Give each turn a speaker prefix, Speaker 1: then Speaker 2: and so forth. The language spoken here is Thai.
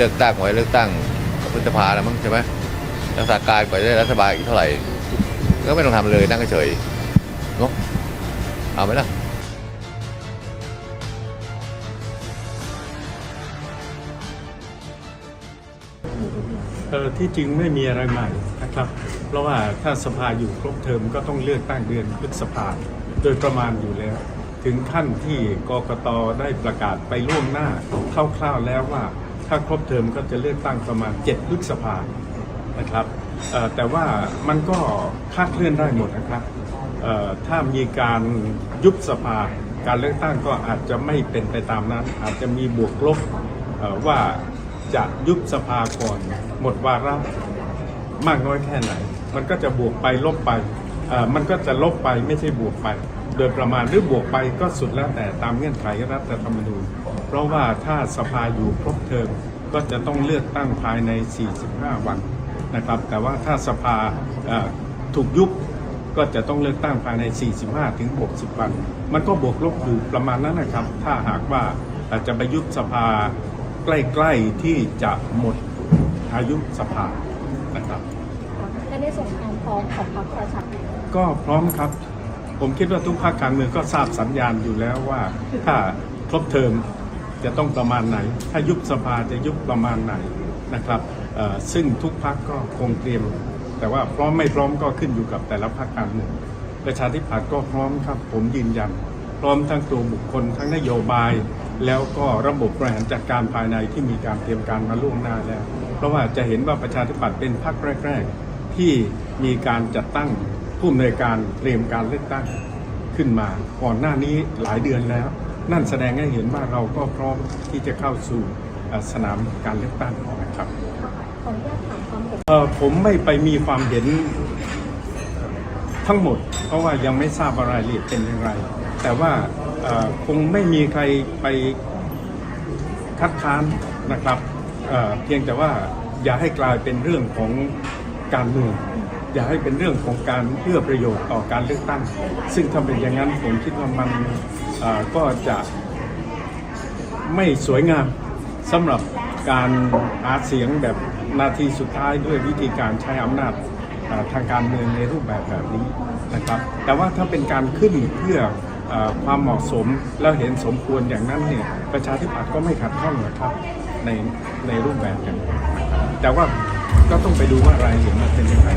Speaker 1: เลือกตั้งไว้เลือกตั้งพฤษภาแล้วมั้งใช่ไหมรักษาการกว่าจะได้รัฐบาลอีกเท่าไหร่ ก็ไม่ต้องทำเลยนั่งเฉยเนาะเอาไหมล่ะ
Speaker 2: เออที่จริงไม่มีอะไรใหม่นะครับ เพราะว่าถ้าสภาอยู่ครบเทอมก็ต้องเลือกตั้งเดือนพฤษภาโดยประมาณอยู่แล้ว ถึงขั้นที่กกตได้ประกาศไปล่วงหน้าคร่าวๆแล้วว่า ถ้าครบเทอมก็จะเลือกตั้งประมาณ7พฤษภานะครับแต่ว่ามันก็คาดเคลื่อนได้หมดนะครับถ้ามีการยุบสภาการเลือกตั้งก็อาจจะไม่เป็นไปตามนั้น อาจจะมีบวกลบว่าจะยุบสภาก่อนหมดวาระมากน้อยแค่ไหน มันก็จะบวกไปลบไปมันก็จะลบไปไม่ใช่บวกไป โดยประมาณหรือบวกไปก็สุดแล้วแต่ตามเงื่อนไขรัฐธรรมนูญ เพราะว่าถ้าสภาอยู่ครบเทอมก็จะต้องเลือกตั้งภายใน 45 วันนะครับ แต่ว่าถ้าสภาเอ่อถูกยุบก็จะต้องเลือกตั้งภายใน 45 ถึง 60 วัน มันก็บวกลบอยู่ประมาณนั้นนะครับ ถ้าหากว่าอาจจะไปยุบสภาใกล้ๆที่จะหมดอายุสภานะครับ
Speaker 3: และในส่วนความพร้อมของพรรคประชาธิปัตย์
Speaker 2: ก็พร้อมครับ ผมคิดว่าทุกภาคการเมืองก็ทราบสัญญาณอยู่แล้วว่า ถ้าครบเทอม จะต้องประมาณไหน ถ้ายุบสภาจะยุบประมาณไหนนะครับซึ่งทุกพักก็คงเตรียม แต่ว่าพร้อมไม่พร้อมก็ขึ้นอยู่กับแต่ละพรรคการเมืองประชาธิปัตย์ก็พร้อมครับ ผมยืนยัน พร้อมทั้งตัวบุคคลทั้งนโยบาย แล้วก็ระบบบริหารจัดการภายในที่มีการเตรียมการมาล่วงหน้าแล้ว เพราะว่าจะเห็นว่าประชาธิปัตย์เป็นพรรคแรก ๆ ที่มีการจัดตั้งผู้อำนวยการเตรียมการเลือกตั้งขึ้นมาก่อนหน้านี้หลายเดือนแล้ว นั่นแสดงให้เห็นว่าเราก็พร้อมที่จะเข้าสู่เอ่อสนามการเลือกตั้งนะครับ
Speaker 3: ขออนุญาตถามความเห็น
Speaker 2: เอ่อผมไม่ไปมีความเห็นทั้งหมด เพราะว่ายังไม่ทราบว่ารายละเอียดเป็นอย่างไร แต่ว่าเอ่อคงไม่มีใครไปคัดค้านนะครับเอ่อเพียงแต่ว่าอย่าให้กลายเป็นเรื่องของการเมือง อย่าให้เป็นเรื่องของการเพื่อประโยชน์ต่อการเลือกตั้ง ซึ่งถ้าเป็นอย่างนั้นผมคิดว่ามันก็จะไม่สวยงามสำหรับการหาเสียงแบบนาทีสุดท้ายด้วยวิธีการใช้อำนาจทางการเมืองในรูปแบบแบบนี้นะครับ แต่ว่าถ้าเป็นการขึ้นเพื่อความเหมาะสมแล้วเห็นสมควรอย่างนั้นเนี่ยประชาธิปัตย์ก็ไม่ขัดข้องนะครับในในรูปแบบอย่างนี้แต่ว่า ก็ต้องไปดูว่ารายละเอียดมันเป็นยังไง